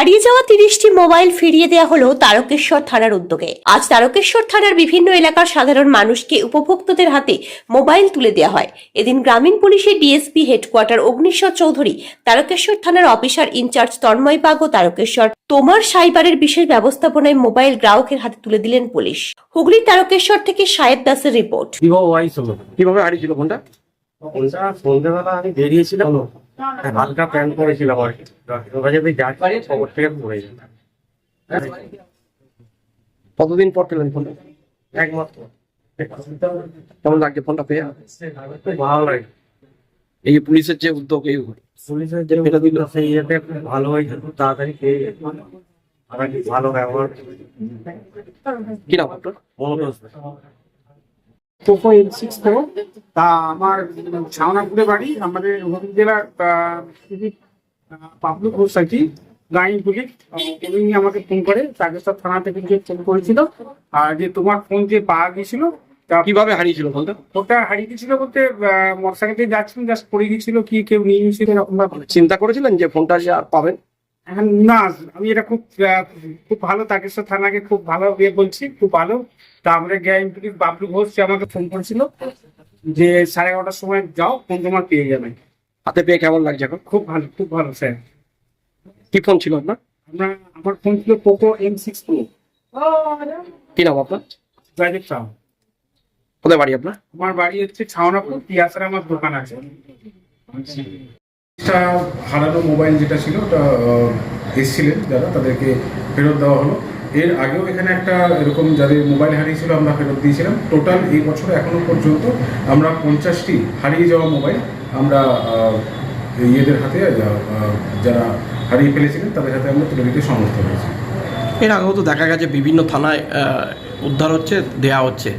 হারিয়ে যাওয়া তিরিশটি মোবাইল ফিরিয়ে দেওয়া হলো তারকেশ্বর থানার উদ্যোগে। আজ তারকেশ্বর থানার বিভিন্ন এলাকার সাধারণ মানুষকে উপভোক্তাদের হাতে মোবাইল তুলে দেওয়া হয়। এদিন গ্রামীণ পুলিশের ডিএসপি হেডকোয়ার্টার অগ্নিশ্বর চৌধুরী তারকেশ্বর থানার অফিসার ইনচার্জ তন্ময় বাগ ও তারকেশ্বর তোমার সাইবারের বিশেষ ব্যবস্থাপনায় মোবাইল গ্রাহকের হাতে তুলে দিলেন পুলিশ। হুগলি তারকেশ্বর থেকে সাহেব দাসের রিপোর্ট। কীভাবে হারিয়েছিল ফোনটা? ফোনটা সন্ধ্যেবেলা আমি বেরিয়েছিলাম। হালকা প্যান্ট করেছিলাম আর কি ওরা যদি যাচ্ছি খবর থেকে পড়ে যেতাম কতদিন পর পেলেন ফোনটা একমাত্র। কেমন লাগছে ফোনটা পেয়ে? খুব ভালো লাগে। এই যে পুলিশের যে উদ্যোগ এই পুলিশের যে ফেরত দিল। সেই ইয়েতে ভালো হয়েছে। তাড়াতাড়ি পেয়ে গেছে। আর কি ভালো ব্যবহার। কি নাম আপনার? Manoj Poco M six pro তা আমার বাড়ি আমাদের হুগলি জেলার পাবলু ঘোষ আর কি গাইন পুলিশ। উনি আমাকে ফোন করে তাগেশ্বর থানা থেকে যে ফোন করেছিল আর যে তোমার ফোন যে পাওয়া গিয়েছিল তা কীভাবে হারিয়েছিল ওটা হারিয়ে গেছিল বলতে মোটরসাইকেল দিয়ে যাচ্ছিলাম জাস্ট পড়ে গিয়েছিল কি কেউ নিয়ে গেছিল এরকম চিন্তা করেছিলেন যে ফোনটা যে আর পাবেন না আমি এটা খুব খুব ভালো তাকেশ্বর থানাকে খুব ভালো ইয়ে বলছি খুব ভালো। তা আমরা পুলিশ বাবলু ঘোষ আমাকে ফোন করেছিল যে সাড়ে এগারোটার সময় যাও ফোন তোমার পেয়ে যাবে। হাতে পেয়ে কেমন লাগছে এখন? খুব ভালো খুব ভালো স্যার কি ফোন ছিল আপনার? আমরা আমার ফোন ছিল পোকো এম সিক্স প্রো কি নাম আপনার? জয়দেব সাহা। কোথায় বাড়ি আপনার? আমার বাড়ি হচ্ছে ছাওনাপুর পিয়াসারে আমার দোকান আছে। একটা হারানো মোবাইল যেটা ছিল, ওটা এসছিলেন যারা, তাদেরকে ফেরত দেওয়া হলো। এর আগেও এখানে একটা এরকম যাদের মোবাইল হারিয়েছিল, আমরা ফেরত দিয়েছিলাম। টোটাল এই বছর এখনও পর্যন্ত আমরা পঞ্চাশটি হারিয়ে যাওয়া মোবাইল আমরা ইয়েদের হাতে যারা হারিয়ে ফেলেছিলেন, তাদের হাতে আমরা তুলে দিতে সমর্থ হয়েছি। এর আগেও তো দেখা গেছে, বিভিন্ন থানায় উদ্ধার হচ্ছে, দেয়া হচ্ছে।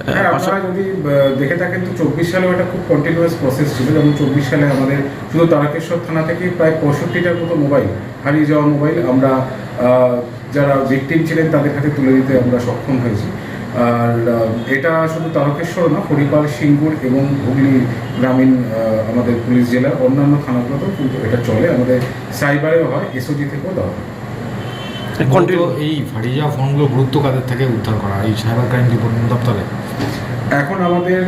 আপনারা যদি আহ, দেখে থাকেন তো চব্বিশ সালেও একটা খুব কন্টিনিউয়াস প্রসেস ছিল। যেমন চব্বিশ সালে আমাদের শুধু তারকেশ্বর থানা থেকে প্রায় পঁয়ষট্টিটার মতো মোবাইল হারিয়ে যাওয়া মোবাইল আমরা আহ, যারা ভিকটিম ছিলেন তাদের হাতে তুলে দিতে আমরা সক্ষম হয়েছি। আর আহ, এটা শুধু তারকেশ্বর না হরিপাল সিঙ্গুর এবং হুগলি গ্রামীণ আহ, আমাদের পুলিশ জেলার অন্যান্য থানাগুলোতেও কিন্তু এটা চলে। আমাদের সাইবারেও হয় এসওজি থেকেও দেওয়া হয়। এই হারিয়ে যাওয়া ফোনগুলো গুরুত্ব কাদের থেকে উদ্ধার করা? এই সাইবার ক্রাইম রিপোর্টিং দপ্তরে? এখন আমাদের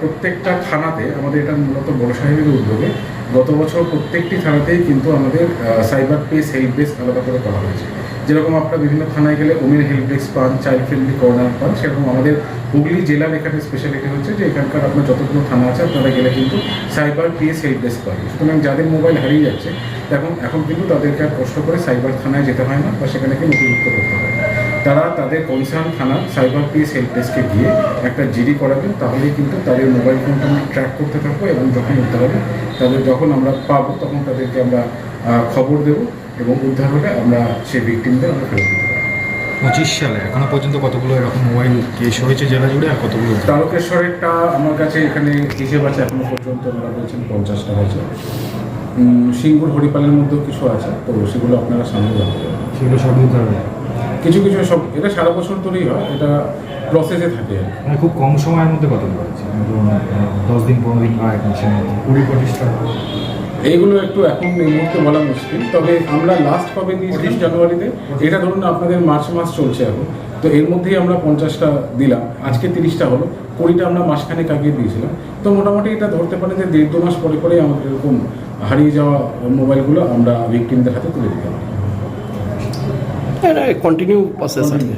প্রত্যেকটা থানাতে আমাদের এটা মূলত বড় সাহেবের উদ্যোগে গত বছর প্রত্যেকটি থানাতেই কিন্তু আমাদের সাইবার পেস, হেল্প ডেস্ক আলাদা করে করা হয়েছে। যেরকম আপনারা বিভিন্ন থানায় গেলে ওমেন হেল্প ডেস্ক পান, চাইল্ড ফ্রেন্ডলি কর্নার পান, সেরকম আমাদের হুগলি জেলার এখানে স্পেশালিটি হচ্ছে যে এখানকার আপনার যতগুলো থানা আছে আপনারা গেলে কিন্তু সাইবার পেস, হেল্প ডেস্ক পাবেন। সুতরাং যাদের মোবাইল হারিয়ে যাচ্ছে, এখন এখন কিন্তু তাদেরকে আর কষ্ট করে সাইবার থানায় যেতে হয় না বা সেখানে নথিভুক্ত করতে হয়। তারা তাদের কনসার্ন থানা সাইবার পিএস হেল্প ডেস্কে গিয়ে একটা জিডি করাবেন তাহলেই কিন্তু তাদের মোবাইল ফোনটা আমরা ট্র্যাক করতে থাকব এবং যখন উদ্ধার হবে তাদের যখন আমরা পাবো তখন তাদেরকে আমরা খবর দেব এবং উদ্ধার হলে আমরা সেই ভিকটিমদের আমরা ফেরত দিতে পারব। পঁচিশ সালে এখনও পর্যন্ত কতগুলো এরকম মোবাইল কেস হয়েছে জেলা জুড়ে আর কতগুলো? তারকেশ্বরেরটা আমার কাছে এখানে হিসেব আছে এখনও পর্যন্ত ওনারা বলছেন পঞ্চাশটা হয়েছে। সিঙ্গুর হরিপালের মধ্যেও কিছু আছে তো সেগুলো আপনারা সামনে পারবেন। সেগুলো সব উদ্ধার হয়েছে কিছু কিছু সব এটা সারা বছর ধরেই হয় এটা প্রসেসে থাকে। আর মানে খুব কম সময়ের মধ্যে হয়েছে। দশ দিন পনেরো দিন বা এক মাসের মধ্যে কুড়ি পঁচিশটা এইগুলো একটু এখন এই মুহূর্তে বলা মুশকিল তবে আমরা লাস্ট কবে দিয়েছিলাম জানুয়ারিতে এটা ধরুন আপনাদের মার্চ মাস চলছে এখন। তো এর মধ্যেই আমরা পঞ্চাশটা দিলাম আজকে তিরিশটা হলো কুড়িটা আমরা মাসখানেক আগে দিয়েছিলাম। তো মোটামুটি এটা ধরতে পারে যে দেড় দু মাস পরে পরেই আমাদের এরকম হারিয়ে যাওয়া মোবাইলগুলো আমরা ভিকটিমদের হাতে তুলে দিতে পারি। কন্টিনিউ প্রসেস আর কি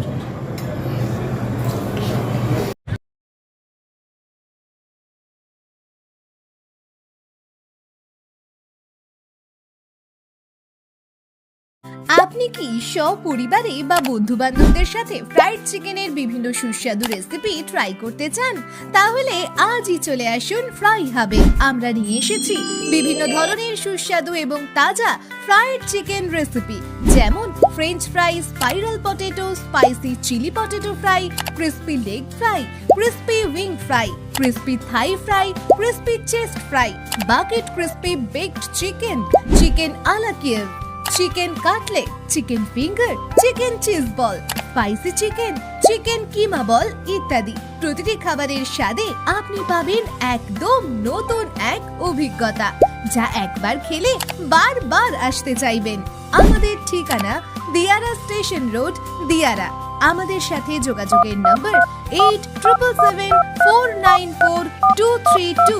আপনি কি সপরিবারে বা বন্ধু বান্ধবদের সাথে ফ্রাইড চিকেনের বিভিন্ন সুস্বাদু রেসিপি ট্রাই করতে চান? তাহলে আজই চলে আসুন ফ্রাই হাবে আমরা নিয়ে এসেছি বিভিন্ন ধরনের সুস্বাদু এবং তাজা ফ্রাইড চিকেন রেসিপি যেমন french fry spiral potato spicy chilli potato fry crispy leg fry crispy wing fry crispy thigh fry crispy chest fry bucket crispy baked chicken chicken আলা chicken cutlet chicken finger chicken cheese ball spicy chicken chicken keema ball ইত্যাদি। প্রতিটি খাবারের স্বাদে আপনি পাবেন একদম নতুন এক অভিজ্ঞতা, যা একবার খেলে বারবার আসতে চাইবেন। আমাদের ঠিকানা দিয়ারা স্টেশন রোড, দিয়ারা। আমাদের সাথে যোগাযোগের নম্বর eight triple seven four nine four two three two